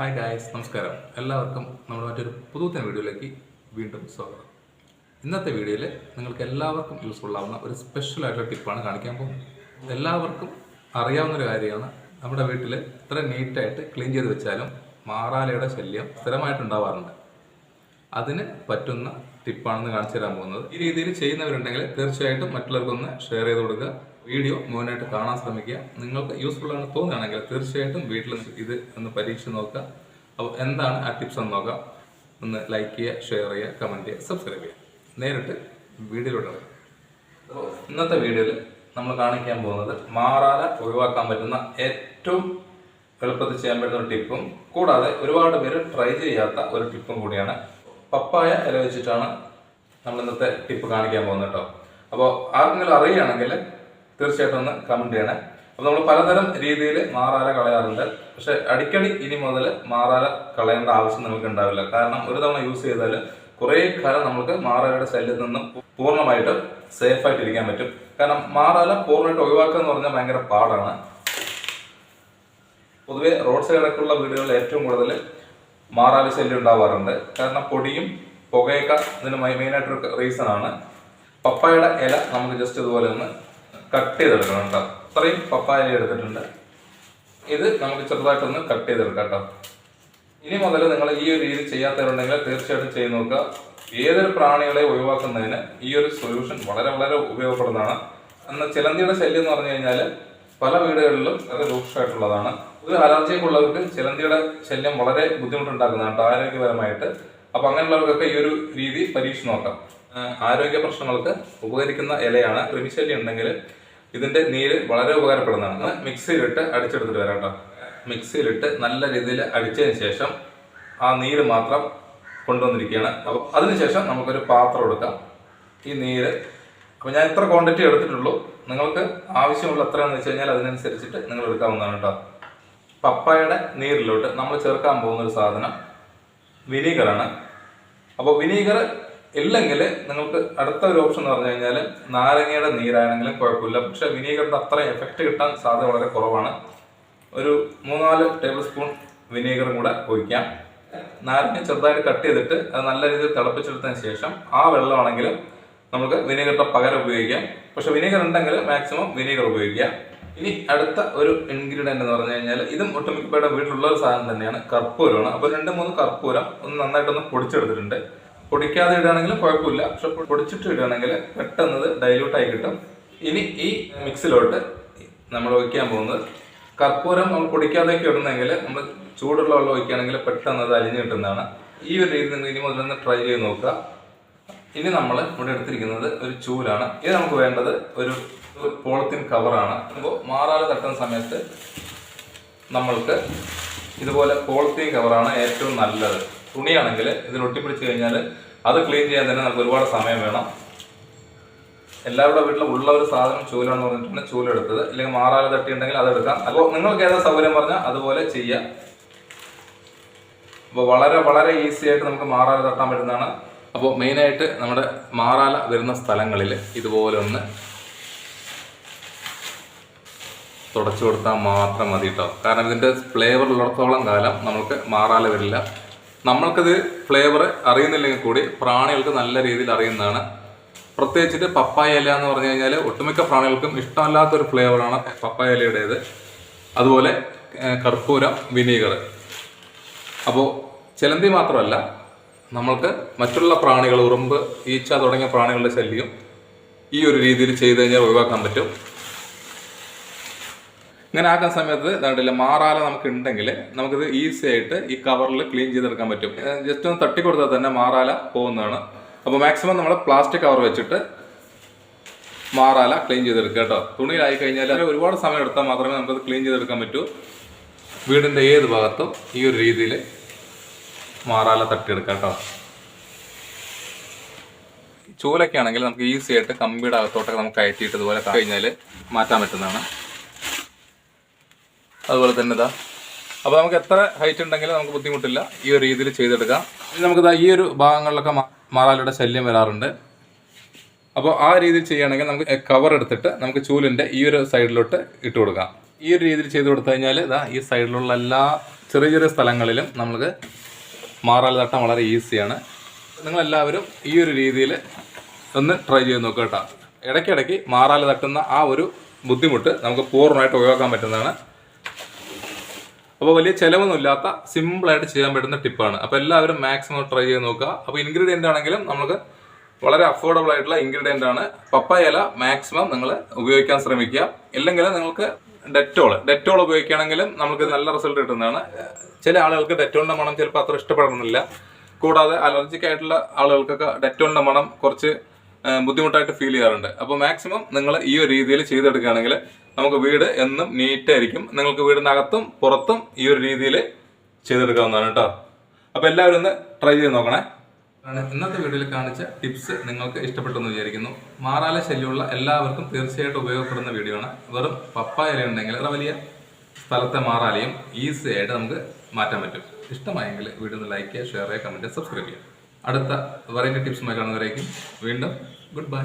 Hi guys നമസ്കാരം. എല്ലാവർക്കും നമ്മൾ മറ്റൊരു പുതുത്തൻ വീഡിയോയിലേക്ക് വീണ്ടും സ്വാഗതം. ഇന്നത്തെ വീഡിയോയിൽ നിങ്ങൾക്ക് എല്ലാവർക്കും യൂസ്ഫുൾ ആവുന്ന ഒരു സ്പെഷ്യൽ ആയിട്ടുള്ള ടിപ്പാണ് കാണിക്കാൻ പോകുന്നത്. എല്ലാവർക്കും അറിയാവുന്ന ഒരു കാര്യമാണ്. നമ്മുടെ വീട്ടിൽ ഇത്ര നീറ്റായിട്ട് ക്ലീൻ ചെയ്ത് വെച്ചാലും മാറാലയുടെ ശല്യം സ്ഥിരമായിട്ടുണ്ടാവാറുണ്ട് അതിന് പറ്റുന്ന ടിപ്പാണെന്ന് കാണിച്ചു തരാൻ പോകുന്നത്. ഈ രീതിയിൽ ചെയ്യുന്നവരുണ്ടെങ്കിൽ തീർച്ചയായിട്ടും മറ്റുള്ളവർക്കൊന്ന് ഷെയർ ചെയ്ത് കൊടുക്കുക. വീഡിയോ മുഴുവനായിട്ട് കാണാൻ ശ്രമിക്കുക. നിങ്ങൾക്ക് യൂസ്ഫുൾ ആണ് തോന്നുകയാണെങ്കിൽ തീർച്ചയായിട്ടും വീട്ടിൽ ഇത് ഒന്ന് പരീക്ഷിച്ച് നോക്കുക. അപ്പോൾ എന്താണ് ആ ടിപ്സ് എന്ന് നോക്കാം. ഒന്ന് ലൈക്ക് ചെയ്യുക ഷെയർ ചെയ്യുക കമന്റ് ചെയ്യുക സബ്സ്ക്രൈബ് ചെയ്യുക. നേരിട്ട് വീഡിയോയിലൂടെ. അപ്പോൾ ഇന്നത്തെ വീഡിയോയിൽ നമ്മൾ കാണിക്കാൻ പോകുന്നത് മാറാല ഒഴിവാക്കാൻ പറ്റുന്ന ഏറ്റവും എളുപ്പത്തിൽ ചെയ്യാൻ പറ്റുന്ന ഒരു ടിപ്പും കൂടാതെ ഒരുപാട് പേര് ട്രൈ ചെയ്യാത്ത ഒരു ടിപ്പും കൂടിയാണ് പപ്പായ ഇല വെച്ചിട്ടാണ് നമ്മൾ ഇന്നത്തെ ടിപ്പ് കാണിക്കാൻ പോകുന്നത് കേട്ടോ. അപ്പോൾ ആർക്കെങ്കിലും അറിയുകയാണെങ്കിൽ തീർച്ചയായിട്ടും ഒന്ന് കമന്റ് ചെയ്യണേ. അപ്പോൾ നമ്മൾ പലതരം രീതിയിൽ മാറാല കളയാറുണ്ട്. പക്ഷേ അടിക്കടി ഇനി മുതൽ മാറാല കളയേണ്ട ആവശ്യം നമുക്ക് ഉണ്ടാവില്ല. കാരണം ഒരു തവണ യൂസ് ചെയ്താൽ കുറേ കാലം നമുക്ക് മാറാലയുടെ ശല്യത്തിൽ നിന്നും പൂർണമായിട്ട് സേഫ് ആയിട്ട് ഇരിക്കാൻ പറ്റും. കാരണം മാറാല പൂർണമായിട്ട് ഒഴിവാക്കുക എന്ന് പറഞ്ഞാൽ ഭയങ്കര പാടാണ്. പൊതുവെ റോഡ് സൈഡൊക്കെയുള്ള വീടുകളിൽ ഏറ്റവും കൂടുതൽ മാറാല ശല്യം ഉണ്ടാവാറുണ്ട്. കാരണം പൊടിയും പുകയൊക്കെ ഇതിന് മെയിനായിട്ടൊരു റീസൺ ആണ്. പപ്പായയുടെ ഇല നമുക്ക് ജസ്റ്റ് ഇതുപോലെ ഒന്ന് കട്ട് ചെയ്തെടുക്കണം കേട്ടോ അത്രയും പപ്പായ ഇല എടുത്തിട്ടുണ്ട്. ഇത് നമുക്ക് ചെറുതായിട്ടൊന്ന് കട്ട് ചെയ്തെടുക്കാം കേട്ടോ ഇനി മുതൽ നിങ്ങൾ ഈ ഒരു രീതി ചെയ്യാത്തവരുണ്ടെങ്കിൽ തീർച്ചയായിട്ടും ചെയ്ത് നോക്കുക. ഏതൊരു പ്രാണികളെ ഒഴിവാക്കുന്നതിന് ഈ ഒരു സൊല്യൂഷൻ വളരെ വളരെ ഉപയോഗപ്പെടുന്നതാണ് എന്നാൽ ചിലന്തിയുടെ ശല്യം എന്ന് പറഞ്ഞു കഴിഞ്ഞാൽ പല വീടുകളിലും വളരെ രൂക്ഷമായിട്ടുള്ളതാണ്. ഒരു അലർജിയൊക്കെ ഉള്ളവർക്ക് ചിലന്തിയുടെ ശല്യം വളരെ ബുദ്ധിമുട്ടുണ്ടാക്കുന്നതാണ് കേട്ടോ ആരോഗ്യപരമായിട്ട്. അപ്പൊ അങ്ങനെയുള്ളവർക്കൊക്കെ ഈ ഒരു രീതി പരീക്ഷിച്ച് നോക്കാം. ആരോഗ്യ പ്രശ്നങ്ങൾക്ക് ഉപകരിക്കുന്ന ഇലയാണ് കൃമിശല്യം ഉണ്ടെങ്കിൽ ഇതിന്റെ നീര് വളരെ ഉപകാരപ്പെടുന്നതാണ്. മിക്സിയിലിട്ട് അടിച്ചെടുത്തിട്ട് വരാം കേട്ടോ. മിക്സിയിലിട്ട് നല്ല രീതിയിൽ അടിച്ചതിന് ശേഷം ആ നീര് മാത്രം കൊണ്ടുവന്നിരിക്കുകയാണ്. അപ്പോൾ അതിനുശേഷം നമുക്കൊരു പാത്രം എടുക്കാം. ഈ നീര് അപ്പോൾ ഞാൻ ഇത്ര ക്വാണ്ടിറ്റി എടുത്തിട്ടുള്ളൂ. നിങ്ങൾക്ക് ആവശ്യമുള്ള എന്ന് വെച്ച് കഴിഞ്ഞാൽ അതിനനുസരിച്ചിട്ട് നിങ്ങൾ എടുക്കാവുന്നതാണ് കേട്ടോ. പപ്പായയുടെ നീരിലോട്ട് നമ്മൾ ചേർക്കാൻ പോകുന്ന ഒരു സാധനം വിനീഗറാണ്. അപ്പോൾ വിനീഗർ ഇല്ലെങ്കിൽ നിങ്ങൾക്ക് അടുത്ത ഒരു ഓപ്ഷൻ എന്ന് പറഞ്ഞു കഴിഞ്ഞാൽ നാരങ്ങയുടെ നീരാണെങ്കിലും കുഴപ്പമില്ല. പക്ഷെ വിനീഗറിന്റെ അത്ര എഫക്റ്റ് കിട്ടാൻ സാധ്യത വളരെ കുറവാണ്. ഒരു മൂന്നാൽ ടേബിൾ സ്പൂൺ വിനീഗറും കൂടെ ഒഴിക്കാം. നാരങ്ങ ചെറുതായിട്ട് കട്ട് ചെയ്തിട്ട് അത് നല്ല രീതിയിൽ തിളപ്പിച്ചെടുത്തതിന് ശേഷം ആ വെള്ളമാണെങ്കിലും നമുക്ക് വിനീഗറിന്റെ പകരം ഉപയോഗിക്കാം. പക്ഷെ വിനീഗർ ഉണ്ടെങ്കിൽ മാക്സിമം വിനീഗർ ഉപയോഗിക്കാം ഇനി അടുത്ത ഒരു ഇൻഗ്രീഡിയന്റ് എന്ന് പറഞ്ഞു കഴിഞ്ഞാൽ ഇതും ഒട്ടുമിക്കപ്പെട്ട വീട്ടിലുള്ള ഒരു സാധനം തന്നെയാണ് കർപ്പൂരമാണ്. അപ്പോൾ രണ്ട് മൂന്ന് കർപ്പൂരം ഒന്ന് നന്നായിട്ടൊന്ന് പൊടിച്ചെടുത്തിട്ടുണ്ട്. പൊടിക്കാതെ ഇടുകയാണെങ്കിലും കുഴപ്പമില്ല. പക്ഷെ പൊടിച്ചിട്ട് ഇടുകയാണെങ്കിൽ പെട്ടെന്ന് ഡൈല്യൂട്ടായി കിട്ടും. ഇനി ഈ മിക്സിലോട്ട് നമ്മൾ ഒഴിക്കാൻ പോകുന്നത് കർപ്പൂരം നമ്മൾ പൊടിക്കാതെയൊക്കെ ഇടുന്നെങ്കിൽ നമ്മൾ ചൂടുള്ള വെള്ളം ഒഴിക്കുകയാണെങ്കിൽ പെട്ടെന്ന് അത് അലിഞ്ഞ് കിട്ടുന്നതാണ്. ഈ ഒരു രീതി നിങ്ങൾ ഇനി മുതലൊന്ന് ട്രൈ ചെയ്ത് നോക്കുക. ഇനി നമ്മൾ ഇവിടെ എടുത്തിരിക്കുന്നത് ഒരു ചൂലാണ്. ഇത് നമുക്ക് വേണ്ടത് ഒരു പോളത്തിൻ കവറാണ്. അപ്പോൾ മാറാതെ തട്ടുന്ന സമയത്ത് നമ്മൾക്ക് ഇതുപോലെ പോളത്തീൻ കവറാണ് ഏറ്റവും നല്ലത്. തുണിയാണെങ്കിൽ ഇതിൽ ഒട്ടിപ്പിടിച്ച് കഴിഞ്ഞാൽ അത് ക്ലീൻ ചെയ്യാൻ തന്നെ നമുക്ക് ഒരുപാട് സമയം വേണം. എല്ലാവരുടെ വീട്ടിലും ഉള്ള ഒരു സാധനം ചൂലാണെന്ന് പറഞ്ഞിട്ടാണ് ചൂലെടുത്തത്. അല്ലെങ്കിൽ മാറാല തട്ടി ഉണ്ടെങ്കിൽ അത് എടുക്കാം. അപ്പോൾ നിങ്ങൾക്ക് ഏതാ സൗകര്യം പറഞ്ഞാൽ അതുപോലെ ചെയ്യാം. അപ്പോൾ വളരെ വളരെ ഈസി ആയിട്ട് നമുക്ക് മാറാല തട്ടാൻ പറ്റുന്നതാണ്. അപ്പോൾ മെയിനായിട്ട് നമ്മുടെ മാറാല വരുന്ന സ്ഥലങ്ങളിൽ ഇതുപോലെ ഒന്ന് തുടച്ചു കൊടുത്താൽ മാത്രം മതി കേട്ടോ കാരണം ഇതിന്റെ ഫ്ലേവർ ഉള്ളിടത്തോളം കാലം നമുക്ക് മാറാല വരില്ല. നമ്മൾക്കത് ഫ്ലേവർ അറിയുന്നില്ലെങ്കിൽ കൂടി പ്രാണികൾക്ക് നല്ല രീതിയിൽ അറിയുന്നതാണ്. പ്രത്യേകിച്ചിട്ട് പപ്പായ ഇല എന്ന് പറഞ്ഞു കഴിഞ്ഞാൽ ഒട്ടുമിക്ക പ്രാണികൾക്കും ഇഷ്ടമല്ലാത്തൊരു ഫ്ലേവറാണ് പപ്പായ ഇലയുടേത്. അതുപോലെ കർപ്പൂരം വിനീഗർ. അപ്പോൾ ചിലന്തി മാത്രമല്ല നമ്മൾക്ക് മറ്റുള്ള പ്രാണികൾ ഉറുമ്പ് ഈച്ച തുടങ്ങിയ പ്രാണികളുടെ ശല്യം ഈ ഒരു രീതിയിൽ ചെയ്തു കഴിഞ്ഞാൽ ഒഴിവാക്കാൻ പറ്റും. ഇങ്ങനെ ആക്കുന്ന സമയത്ത് കണ്ടില്ല മാറാല നമുക്ക് ഉണ്ടെങ്കിൽ നമുക്കിത് ഈസി ആയിട്ട് ഈ കവറിൽ ക്ലീൻ ചെയ്തെടുക്കാൻ പറ്റും. ജസ്റ്റ് ഒന്ന് തട്ടി കൊടുത്താൽ തന്നെ മാറാല പോകുന്നതാണ്. അപ്പോൾ മാക്സിമം നമ്മൾ പ്ലാസ്റ്റിക് കവർ വെച്ചിട്ട് മാറാല ക്ലീൻ ചെയ്തെടുക്കുക കേട്ടോ. തുണിയിലായി കഴിഞ്ഞാൽ ഒരുപാട് സമയം എടുത്താൽ മാത്രമേ നമുക്കത് ക്ലീൻ ചെയ്തെടുക്കാൻ പറ്റൂ. വീടിന്റെ ഏത് ഭാഗത്തും ഈ ഒരു രീതിയിൽ മാറാല തട്ടിയെടുക്കാം കേട്ടോ. ചൂലൊക്കെ ആണെങ്കിൽ നമുക്ക് ഈസി ആയിട്ട് കമ്പിയുടെ അകത്തോട്ടൊക്കെ നമുക്ക് കയറ്റിയിട്ട് ഇതുപോലെ കഴിഞ്ഞാൽ മാറ്റാൻ പറ്റുന്നതാണ്. അതുപോലെ തന്നെ ഇതാ. അപ്പോൾ നമുക്ക് എത്ര ഹൈറ്റ് ഉണ്ടെങ്കിലും നമുക്ക് ബുദ്ധിമുട്ടില്ല. ഈ ഒരു രീതിയിൽ ചെയ്തെടുക്കാം. ഇനി നമുക്കിതാ ഈ ഒരു ഭാഗങ്ങളിലൊക്കെ മാറാലയുടെ ശല്യം വരാറുണ്ട്. അപ്പോൾ ആ രീതിയിൽ ചെയ്യുകയാണെങ്കിൽ നമുക്ക് കവർ എടുത്തിട്ട് നമുക്ക് ചൂലിന്റെ ഈ ഒരു സൈഡിലോട്ട് ഇട്ട് കൊടുക്കാം. ഈ ഒരു രീതിയിൽ ചെയ്ത് കൊടുത്തു കഴിഞ്ഞാൽ ഇതാ ഈ സൈഡിലുള്ള എല്ലാ ചെറിയ ചെറിയ സ്ഥലങ്ങളിലും നമുക്ക് മാറാൽ തട്ടാൻ വളരെ ഈസിയാണ്. നിങ്ങളെല്ലാവരും ഈ ഒരു രീതിയിൽ ഒന്ന് ട്രൈ ചെയ്ത് നോക്കുക കേട്ടോ. ഇടയ്ക്കിടയ്ക്ക് മാറാൽ തട്ടുന്ന ആ ഒരു ബുദ്ധിമുട്ട് നമുക്ക് പൂർണമായിട്ട് ഒഴിവാക്കാൻ പറ്റുന്നതാണ്. അപ്പോൾ വലിയ ചിലവൊന്നുമില്ലാത്ത സിമ്പിളായിട്ട് ചെയ്യാൻ പറ്റുന്ന ടിപ്പാണ് അപ്പോൾ എല്ലാവരും മാക്സിമം ട്രൈ ചെയ്ത് നോക്കുക. അപ്പോൾ ഇൻഗ്രീഡിയന്റ് ആണെങ്കിലും നമുക്ക് വളരെ അഫോർഡബിൾ ആയിട്ടുള്ള ഇൻഗ്രീഡിയന്റ് ആണ്. പപ്പായ ഇല മാക്സിമം നിങ്ങൾ ഉപയോഗിക്കാൻ ശ്രമിക്കുക. ഇല്ലെങ്കിൽ നിങ്ങൾക്ക് ഡെറ്റോൾ ഡെറ്റോൾ ഉപയോഗിക്കുകയാണെങ്കിലും നമുക്ക് നല്ല റിസൾട്ട് കിട്ടുന്നതാണ്. ചില ആളുകൾക്ക് ഡെറ്റോളിന്റെ മണം ചിലപ്പോൾ അത്ര ഇഷ്ടപ്പെടണമെന്നില്ല. കൂടാതെ അലർജിക് ആയിട്ടുള്ള ആളുകൾക്കൊക്കെ ഡെറ്റോളിന്റെ മണം കുറച്ച് ബുദ്ധിമുട്ടായിട്ട് ഫീൽ ചെയ്യാറുണ്ട്. അപ്പോൾ മാക്സിമം നിങ്ങൾ ഈ ഒരു രീതിയിൽ ചെയ്തെടുക്കുകയാണെങ്കിൽ നമുക്ക് വീട് എന്നും നീറ്റായിരിക്കും നിങ്ങൾക്ക് വീടിനകത്തും പുറത്തും ഈ ഒരു രീതിയിൽ ചെയ്തെടുക്കാവുന്നതാണ് കേട്ടോ. അപ്പോൾ എല്ലാവരും ഒന്ന് ട്രൈ ചെയ്ത് നോക്കണേ. ഇന്നത്തെ വീഡിയോയിൽ കാണിച്ച ടിപ്സ് നിങ്ങൾക്ക് ഇഷ്ടപ്പെട്ടെന്ന് വിചാരിക്കുന്നു. മാറാല ശല്യമുള്ള എല്ലാവർക്കും തീർച്ചയായിട്ടും ഉപയോഗപ്പെടുന്ന വീഡിയോ ആണ്. വെറും പപ്പായ ഇല ഉണ്ടെങ്കിൽ അത്ര വലിയ സ്ഥലത്തെ മാറാലയും ഈസി ആയിട്ട് നമുക്ക് മാറ്റാൻ പറ്റും. ഇഷ്ടമായെങ്കിൽ വീഡിയോ ഒന്ന് ലൈക്ക് ചെയ്യുക ഷെയർ ചെയ്യുക കമന്റ് സബ്സ്ക്രൈബ് ചെയ്യുക. അടുത്ത വെറൈറ്റി ടിപ്സുമായി കാണുന്നവരേക്കും വീണ്ടും ഗുഡ് ബൈ